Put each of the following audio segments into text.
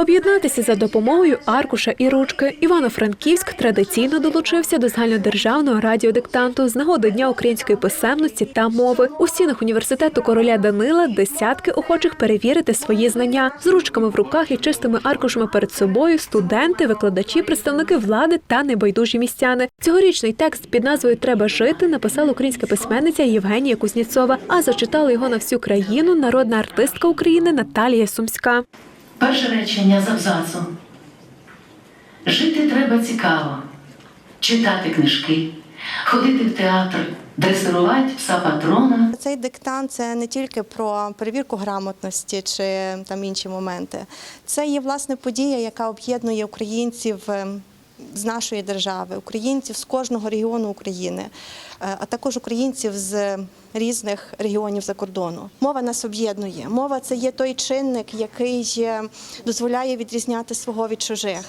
Об'єднатися за допомогою аркуша і ручки. Івано-Франківськ традиційно долучився до загальнодержавного радіодиктанту з нагоди Дня української писемності та мови. У стінах університету короля Данила десятки охочих перевірити свої знання з ручками в руках і чистими аркушами перед собою. Студенти, викладачі, представники влади та небайдужі містяни. Цьогорічний текст під назвою Треба жити написала українська письменниця Євгенія Кузніцова, а зачитала його на всю країну народна артистка України Наталія Сумська. Перше речення з абзацом. Жити треба цікаво, читати книжки, ходити в театр, дресирувати пса патрона. Цей диктант це не тільки про перевірку грамотності чи там інші моменти. Це є власне подія, яка об'єднує українців е, з нашої держави, українців з кожного регіону України, е, а також українців з різних регіонів за кордону. Мова нас об'єднує. Мова це є той чинник, який дозволяє відрізняти свого від чужих.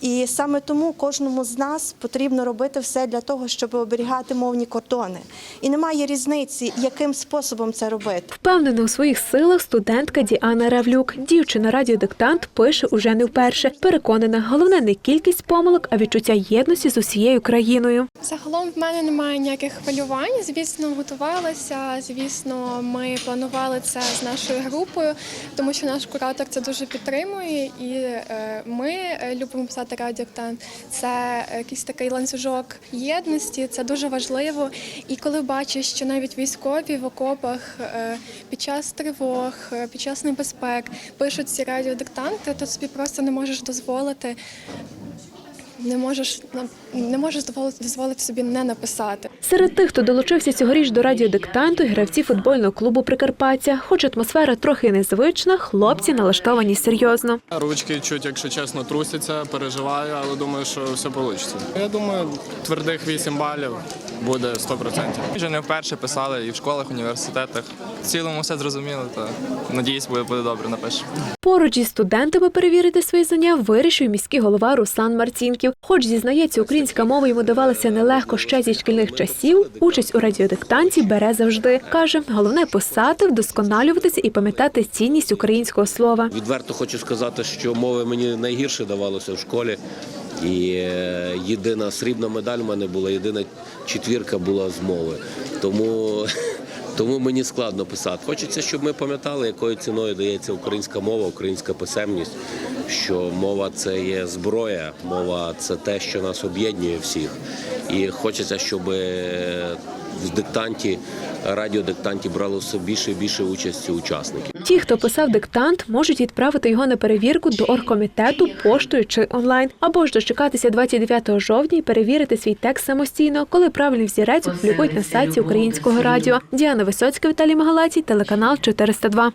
І саме тому кожному з нас потрібно робити все для того, щоб оберігати мовні кордони. І немає різниці, яким способом це робити. Впевнена у своїх силах студентка Діана Равлюк. Дівчина радіодиктант пише уже не вперше. Переконана, головне не кількість помилок, а відчуття єдності з усією країною. Загалом в мене немає ніяких хвилювань. Звісно, готувалася. Звісно, ми планували це з нашою групою, тому що наш куратор це дуже підтримує, і е, ми любимо писати радіоктант. Це якийсь такий ланцюжок єдності. Це дуже важливо. І коли бачиш, що навіть військові в окопах е, під час тривог, е, під час небезпек пишуть ці радіодиктанти, то собі просто не можеш дозволити. Не можеш не можеш дозволити собі не написати. Серед тих, хто долучився цьогоріч до радіодиктанту, і гравці футбольного клубу Прикарпаття. Хоч атмосфера трохи незвична, хлопці налаштовані серйозно. Ручки чуть, якщо чесно, трусяться, переживаю, але думаю, що все вийде. Я думаю, твердих 8 балів буде 100%. Вже не вперше писали і в школах, університетах. В цілому все зрозуміло, то надіюсь, буде, буде добре напишемо. Поруч зі студентами перевірити свої знання вирішив міський голова Руслан Марцінків. Хоч зізнається, українська мова йому давалася нелегко ще зі шкільних часів. Участь у радіодиктанті бере завжди. каже, головне писати, вдосконалюватися і пам'ятати цінність українського слова. Відверто хочу сказати, що мови мені найгірше давалося в школі. І е, єдина срібна медаль в мене була, єдина четвірка була з мови. Тому, тому мені складно писати. Хочеться, щоб ми пам'ятали, якою ціною дається українська мова, українська писемність. Що мова це є зброя, мова це те, що нас об'єднує всіх. І хочеться, щоб е, в диктанті, радіодиктанті брало все більше і більше участі учасників. Ті, хто писав диктант, можуть відправити його на перевірку до оргкомітету поштою чи онлайн, або ж дочекатися 29 жовтня і перевірити свій текст самостійно, коли правильний взірець опублікують на сайті Українського радіо. Діана Висоцька, Віталій Магалацій, телеканал 402.